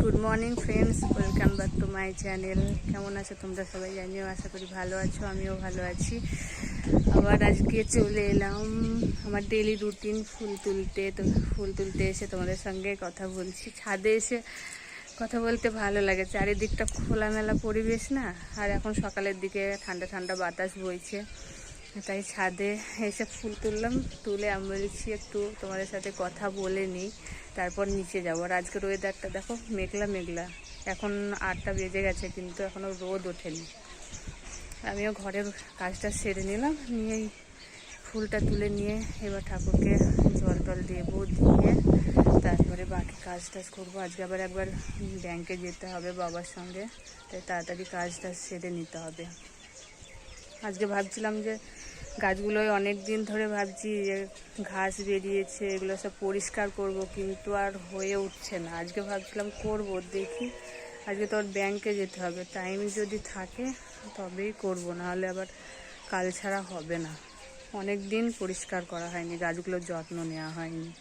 Good morning friends welcome back to my channel কেমন আছো তোমরা সবাই? জানিও আশা করি ভালো আছো, আমিও ভালো আছি। আবার আজকে চলে এলাম আমার ডেলি রুটিন ফুল তুলতে। তো ফুল তুলতে এসে তোমাদের সঙ্গে কথা বলছি। ছাদে এসে কথা বলতে ভালো লাগে। চারিদিকটা খোলামেলা পরিবেশ না? আর এখন সকালের দিকে ঠান্ডা ঠান্ডা বাতাস বইছে। তাই ছাদে এসে ফুল তুললাম। তুলে আমি বলছি একটু তোমাদের সাথে কথা বলে নিই। তারপর নিচে যাব। আর আজকের ওয়েদারটা দেখো, মেঘলা মেঘলা। এখন আটটা বেজে গেছে, কিন্তু এখনও রোদ ওঠেনি। আমিও ঘরের কাজটা সেরে নিলাম নিয়েই ফুলটা তুলে নিয়ে এবার ঠাকুরকে জল টল দেবো, দিয়ে তারপরে বাকি কাজ টাজ করব। আজকে আবার একবার ব্যাংকে যেতে হবে বাবার সঙ্গে, তাই তাড়াতাড়ি কাজটা সেরে নিতে হবে। আজকে ভাবছিলাম যে গাছগুলোয় অনেক দিন ধরে ভাবছি যে ঘাস বেরিয়েছে, এগুলো সব পরিষ্কার করব, কিন্তু আর হয়ে উঠছে না। আজকে ভাবছিলাম করব, দেখি। আজকে তো আর ব্যাংকে যেতে হবে। টাইম যদি থাকে, তবেই করব, নাহলে আবার কাল ছাড়া হবে না। অনেক দিন পরিষ্কার করা হয়নি, গাছগুলোর যত্ন নেওয়া হয়নি।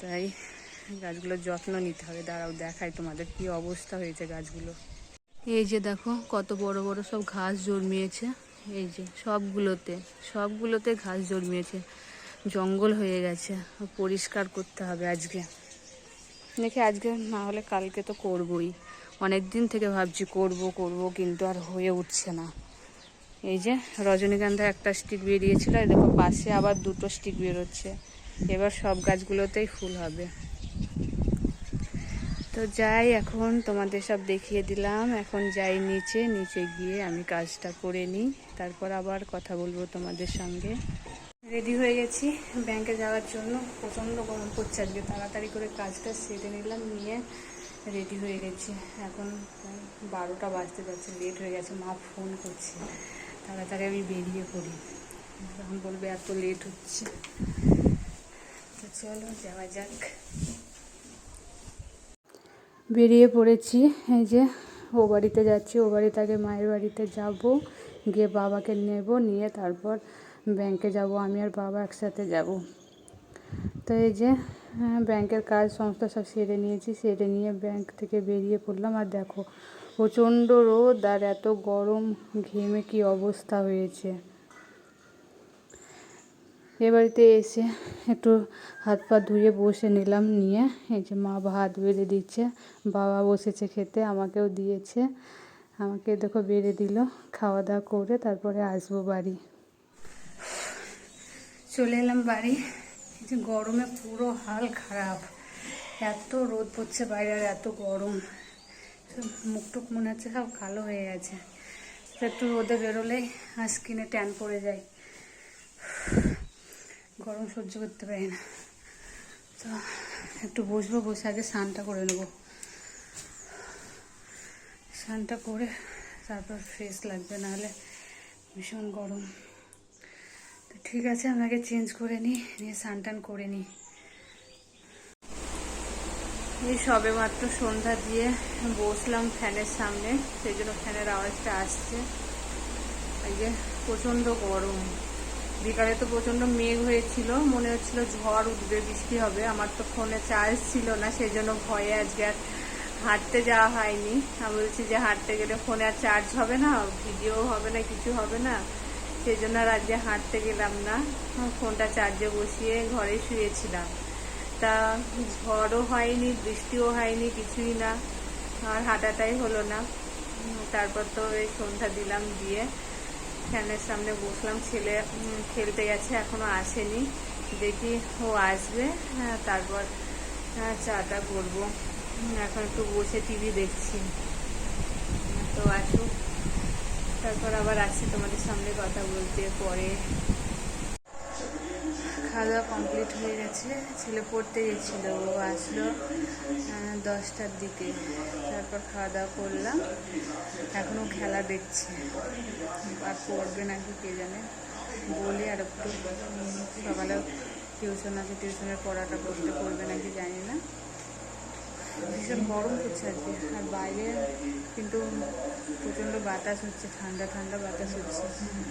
তাই গাছগুলোর যত্ন নিতে হবে। দাঁড়াও, দেখাই তোমাদের কি অবস্থা হয়েছে গাছগুলো। এই যে দেখো, কত বড় বড় সব ঘাস জন্মিয়েছে। এই যে, সবগুলোতে সবগুলোতে ঘাস জন্মিয়েছে। জঙ্গল হয়ে গেছে, পরিষ্কার করতে হবে আজকে। দেখি আজকে না হলে কালকে তো করবই। অনেক দিন থেকে ভাবছি করব করব, কিন্তু আর হয়ে উঠছে না। এই যে, রজনীগন্ধা একটা স্টিক বেরিয়েছিল দেখো পাশে আবার দুটো স্টিক বেরোচ্ছে। এবার সব গাছগুলোতেই ফুল হবে। তো যাই, এখন তোমাদের সব দেখিয়ে দিলাম। এখন যাই নিচে নিচে গিয়ে আমি কাজটা করে নিই। তারপর আবার কথা বলব তোমাদের সঙ্গে। রেডি হয়ে গেছি ব্যাংকে যাওয়ার জন্য। প্রচণ্ড গরম পড়ছে আজকে। তাড়াতাড়ি করে কাজটা সেরে নিলাম, নিয়ে রেডি হয়ে গেছি। এখন বারোটা বাজতে যাচ্ছে লেট হয়ে গেছে। মা ফোন করছে। তাড়াতাড়ি আমি বেরিয়ে পড়ি। তখন বলবে এত লেট হচ্ছে। তো চলো, যাওয়া যাক। বেরিয়ে পড়েছি। এই যে, ও বাড়িতে যাচ্ছি, ও বাড়িতে আগে মায়ের বাড়িতে যাব, গিয়ে বাবাকে নেব, নিয়ে তারপর ব্যাংকে যাব, আমি আর বাবা একসাথে যাব। তো এই যে ব্যাংকের কাজ সমস্ত সব সেরে নিয়েছি, সেরে নিয়ে ব্যাংক থেকে বেরিয়ে পড়লাম। আর দেখো, প্রচণ্ড রোদ আর এত গরম, ঘেমে কি অবস্থা হয়েছে। এ বাড়িতে এসে একটু হাত পা ধুয়ে বসে নিলাম, নিয়ে এই যে মা ভাত বেড়ে দিচ্ছে, বাবা বসেছে খেতে, আমাকেও দিয়েছে, আমাকে দেখো বেড়ে দিল, খাওয়া দাওয়া করে তারপরে আসব বাড়ি। চলে এলাম বাড়ি, এই যে গরমে পুরো হাল খারাপ, এত রোদ পড়ছে বাইরে আর এত গরম মুখ টুক মনে হচ্ছে সব কালো হয়ে গেছে, একটু রোদে বেরোলেই স্কিনে ট্যান পড়ে যায়। গরম সহ্য করতে পারি না। তো একটু বসবো, বসে আগে স্নানটা করে নেব। স্নানটা করে তারপর ফ্রেশ লাগবে, নাহলে ভীষণ গরম। তো ঠিক আছে, আমি আগে চেঞ্জ করে নিই, নিয়ে স্নান টান করে নিই। এই সবে মাত্র সন্ধ্যা দিয়ে বসলাম ফ্যানের সামনে, সেই জন্য ফ্যানের আওয়াজটা আসছে। এই যে প্রচণ্ড গরম। বিকালে তো প্রচণ্ড মেঘ হয়েছিল, মনে হচ্ছিল ঝড় উঠবে, বৃষ্টি হবে, আমার তো ফোনে চার্জ ছিল না সেই জন্য ভয়ে আজকে আর হাঁটতে যাওয়া হয়নি। আমি বলছি যে হাঁটতে গেলে ফোনে আর চার্জ হবে না, ভিডিও হবে না, কিছু হবে না সেই জন্য আর আজকে হাঁটতে গেলাম না। ফোনটা চার্জে বসিয়ে ঘরে শুয়েছিলাম। তা ঝড়ও হয়নি, বৃষ্টিও হয়নি, কিছুই না, আর হাঁটাটাই হলো না। তারপর তো এই সন্ধ্যা দিলাম দিয়ে ফ্যানের সামনে বসলাম ছেলে খেলতে গেছে এখনও আসেনি। দেখি ও আসবে হ্যাঁ, তারপর হ্যাঁ, চাটা করব। এখন একটু বসে টিভি দেখছি। তো আসুক তারপর আবার আসছি তোমাদের সামনে কথা বলতে পরে খাওয়া দাওয়া কমপ্লিট হয়ে গেছে। ছেলে পড়তে গেছিল, ও আসলো দশটার দিকে। তারপর খাওয়া দাওয়া করলাম। এখনও খেলা দেখছে। আর পড়বে নাকি কে জানে? বলে আর একটু। সকালে টিউশন আছে টিউশনের পড়াটা করতে করবে নাকি জানি না। ভীষণ গরম করছে আজকে। আর বাইরে কিন্তু প্রচণ্ড বাতাস হচ্ছে, ঠান্ডা ঠান্ডা বাতাস হচ্ছে।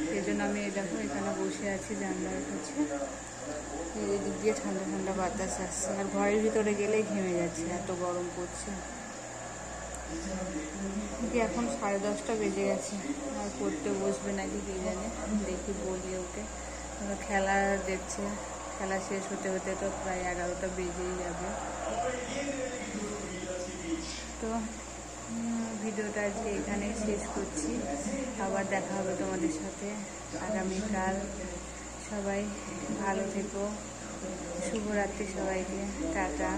সেই জন্য আমি দেখো এখানে বসে আছি জানলার কাছে। এই দিক দিয়ে ঠান্ডা ঠান্ডা বাতাস আসছে। আর ঘরের ভিতরে গেলেই ঘেমে যাচ্ছে, এত গরম পড়ছে। এখন সাড়ে দশটা বেজে গেছে। আর পড়তে বসবে নাকি কে জানে দেখি বলি ওকে। খেলা দেখছে, খেলা শেষ হতে হতে তো প্রায় এগারোটা বেজেই যাবে। তো ভিডিওটা আজকে এখানেই শেষ করছি। আবার দেখা হবে তোমাদের সাথে আগামীকাল। সবাই ভালো থেকো। শুভরাত্রি সবাইকে টাটা।